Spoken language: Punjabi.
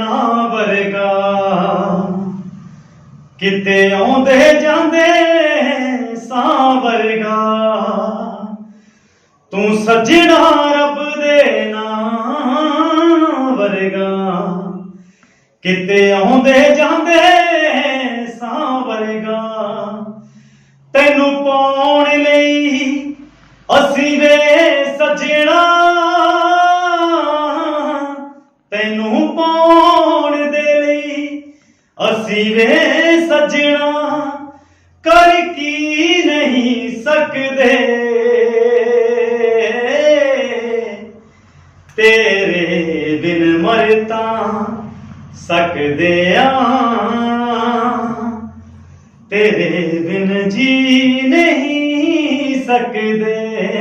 ਨਾ ਵਰਗਾ। ਕਿਤੇ ਆਉਂਦੇ ਜਾਂਦੇ ਸਾਂ ਵਰਗਾ। ਤੂੰ ਸੱਜਣਾ ਰੱਬ ਦੇ ਨਾਂ ਵਰਗਾ। ਕਿਤੇ ਆਉਂਦੇ ਜਾਂਦੇ ਸਾਂ ਵਰਗਾ। ਤੈਨੂੰ ਪਾਉਣ ਲਈ ਅਸੀਂ ਵੇ ਸੱਜਣਾ ਤੈਨੂੰ ਪਾਉਣ ਦੇ ਲਈ ਅਸੀਂ ਵੇ ਸੱਜਣਾ, ਕਰ ਕੀ ਨਹੀਂ ਸਕਦੇ? ਤੇਰੇ ਬਿਨ ਮਰ ਤਾਂ ਸਕਦੇ ਆ। ਤੇਰੇ ਬਿਨ ਜੀ ਨਹੀਂ ਸਕਦੇ।